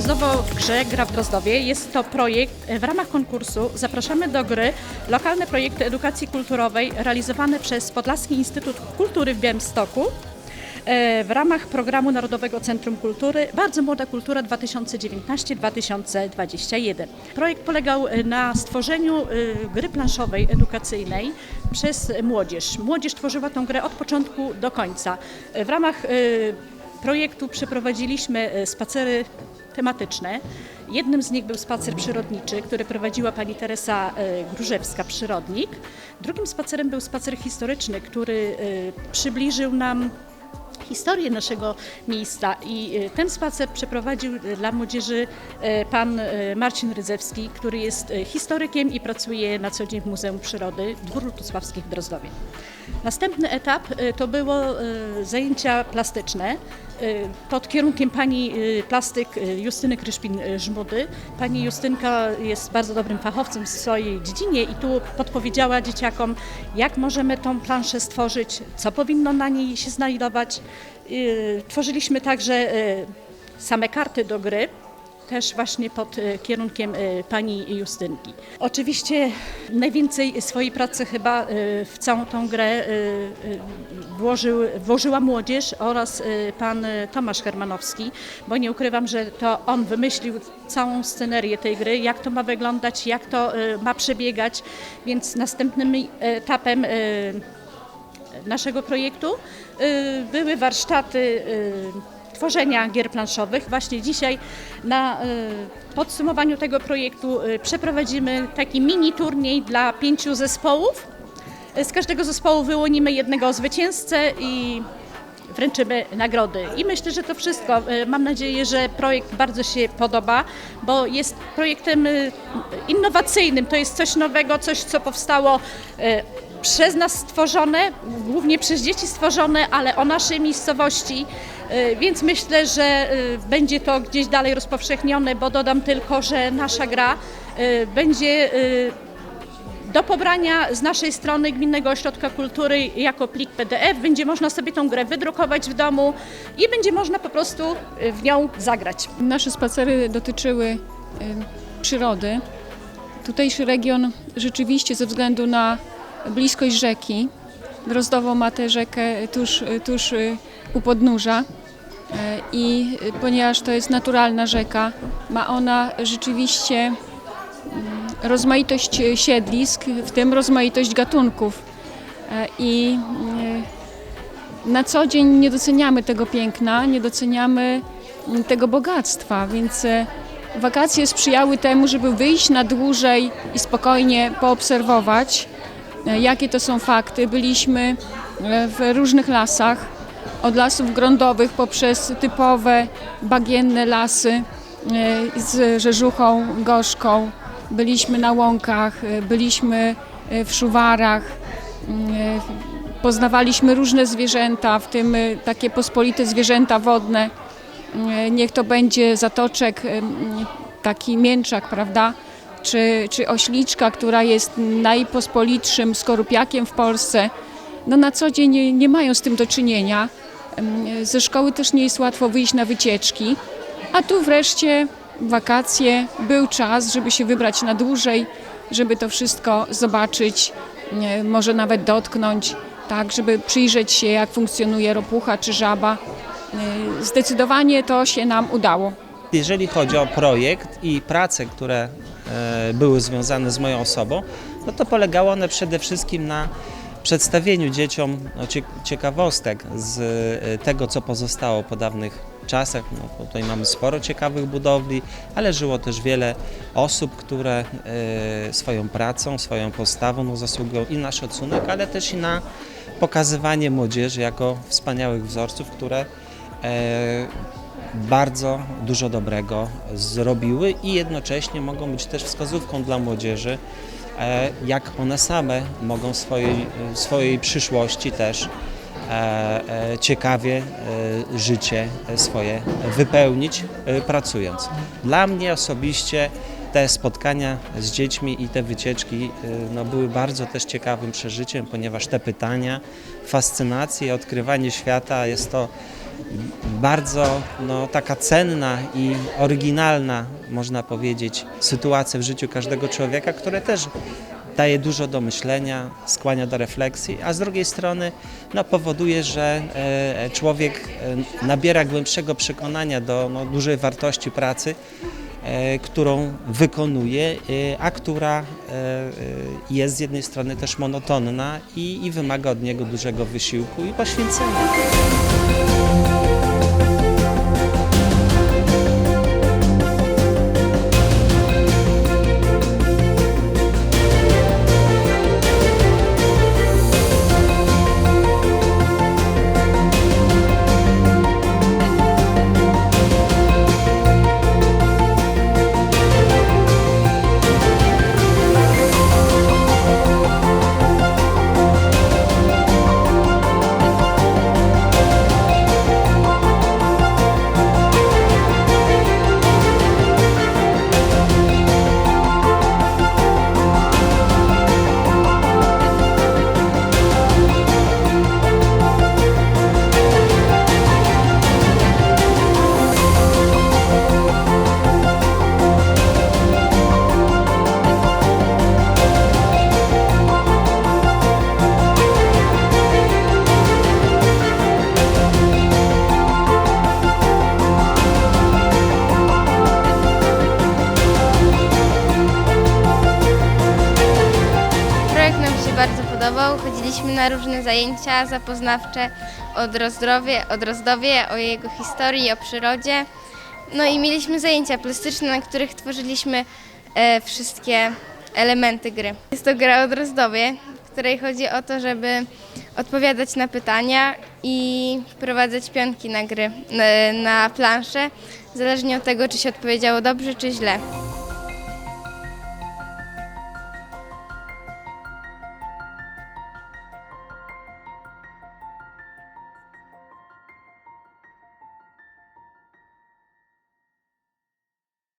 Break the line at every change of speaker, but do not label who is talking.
Drozdowo w grze Gra w Drozdowie jest to projekt y, w ramach konkursu Zapraszamy do gry lokalne projekty edukacji kulturowej realizowane przez Podlaski Instytut Kultury w Białymstoku y, w ramach programu Narodowego Centrum Kultury Bardzo Młoda Kultura 2019-2021. Projekt polegał y, na stworzeniu gry planszowej edukacyjnej przez młodzież. Młodzież tworzyła tę grę od początku do końca. W ramach projektu przeprowadziliśmy e, spacery tematyczne. Jednym z nich był spacer przyrodniczy, który prowadziła pani Teresa e, Grużewska, przyrodnik. Drugim spacerem był spacer historyczny, który e, przybliżył nam historię naszego miejsca i e, ten spacer przeprowadził dla młodzieży pan Marcin Rydzewski, który jest historykiem i pracuje na co dzień w Muzeum Przyrody Dwór Lutosławskich w Drozdowie. Następny etap to było zajęcia plastyczne pod kierunkiem pani e, plastyk e, Justyny Kryszpin-Żmudy. Pani Justynka jest bardzo dobrym fachowcem w swojej dziedzinie i tu podpowiedziała dzieciakom, jak możemy tą planszę stworzyć, co powinno na niej się znajdować. Tworzyliśmy także same karty do gry też właśnie pod e, kierunkiem e, pani Justynki. Oczywiście najwięcej swojej pracy chyba e, w całą tą grę włożył, włożyła młodzież oraz pan Tomasz Hermanowski, bo nie ukrywam, że to on wymyślił całą scenerię tej gry, jak to ma wyglądać, jak to ma przebiegać, więc następnym etapem naszego projektu były warsztaty tworzenia gier planszowych. Właśnie dzisiaj na y, podsumowaniu tego projektu y, przeprowadzimy taki mini turniej dla pięciu zespołów. Y, Z każdego zespołu wyłonimy jednego zwycięzcę i wręczymy nagrody. I myślę, że to wszystko. Mam nadzieję, że projekt bardzo się podoba, bo jest projektem innowacyjnym. To jest coś nowego, coś, co powstało przez nas stworzone, głównie przez dzieci stworzone, ale o naszej miejscowości. Y, Więc myślę, że y, będzie to gdzieś dalej rozpowszechnione, bo dodam tylko, że nasza gra y, będzie do pobrania z naszej strony Gminnego Ośrodka Kultury jako plik PDF. Będzie można sobie tą grę wydrukować w domu i będzie można po prostu w nią zagrać.
Nasze spacery dotyczyły przyrody. Tutejszy region rzeczywiście ze względu na bliskość rzeki, Drozdowo ma tę rzekę tuż, tuż y, u podnóża. Y, i y, ponieważ to jest naturalna rzeka, ma ona rzeczywiście mm, rozmaitość siedlisk, w tym rozmaitość gatunków. E, I y, na co dzień nie doceniamy tego piękna, nie doceniamy mm, tego bogactwa, więc e, wakacje sprzyjały temu, żeby wyjść na dłużej i spokojnie poobserwować, e, jakie to są fakty. Byliśmy e, w różnych lasach, od lasów grądowych poprzez typowe bagienne lasy e, z rzeżuchą gorzką. Byliśmy na łąkach, e, byliśmy e, w szuwarach, e, poznawaliśmy różne zwierzęta, w tym e, takie pospolite zwierzęta wodne. E, Niech to będzie zatoczek, e, taki mięczak, prawda? Czy, czy ośliczka, która jest najpospolitszym skorupiakiem w Polsce. No na co dzień nie, nie mają z tym do czynienia. Ze szkoły też nie jest łatwo wyjść na wycieczki, a tu wreszcie wakacje, był czas, żeby się wybrać na dłużej, żeby to wszystko zobaczyć, może nawet dotknąć, tak, żeby przyjrzeć się, jak funkcjonuje ropucha czy żaba. Zdecydowanie to się nam udało.
Jeżeli chodzi o projekt i prace, które e, były związane z moją osobą, no to polegały one przede wszystkim na przedstawieniu dzieciom no, cie- ciekawostek z e, tego, co pozostało po dawnych czasach. No, tutaj mamy sporo ciekawych budowli, ale żyło też wiele osób, które e, swoją pracą, swoją postawą no, zasługują i na szacunek, ale też i na pokazywanie młodzieży jako wspaniałych wzorców, które bardzo dużo dobrego zrobiły i jednocześnie mogą być też wskazówką dla młodzieży, e, jak one same mogą swojej, swojej przyszłości też e, e, ciekawie życie swoje wypełnić pracując. Dla mnie osobiście te spotkania z dziećmi i te wycieczki no, były bardzo też ciekawym przeżyciem, ponieważ te pytania, fascynacje, odkrywanie świata jest to bardzo no, taka cenna i oryginalna, można powiedzieć, sytuacja w życiu każdego człowieka, które też daje dużo do myślenia, skłania do refleksji, a z drugiej strony no, powoduje, że e, człowiek e, nabiera głębszego przekonania do no, dużej wartości pracy, którą wykonuje, e, a która e, e, jest z jednej strony też monotonna i, i wymaga od niego dużego wysiłku i poświęcenia.
Chodziliśmy na różne zajęcia zapoznawcze od Rozdrowie, od Rozdowie, o jego historii, o przyrodzie. No i mieliśmy zajęcia plastyczne, na których tworzyliśmy e, wszystkie elementy gry. Jest to gra o Drozdowie, w której chodzi o to, żeby odpowiadać na pytania i wprowadzać pionki na gry, na, na planszę, zależnie od tego, czy się odpowiedziało dobrze, czy źle.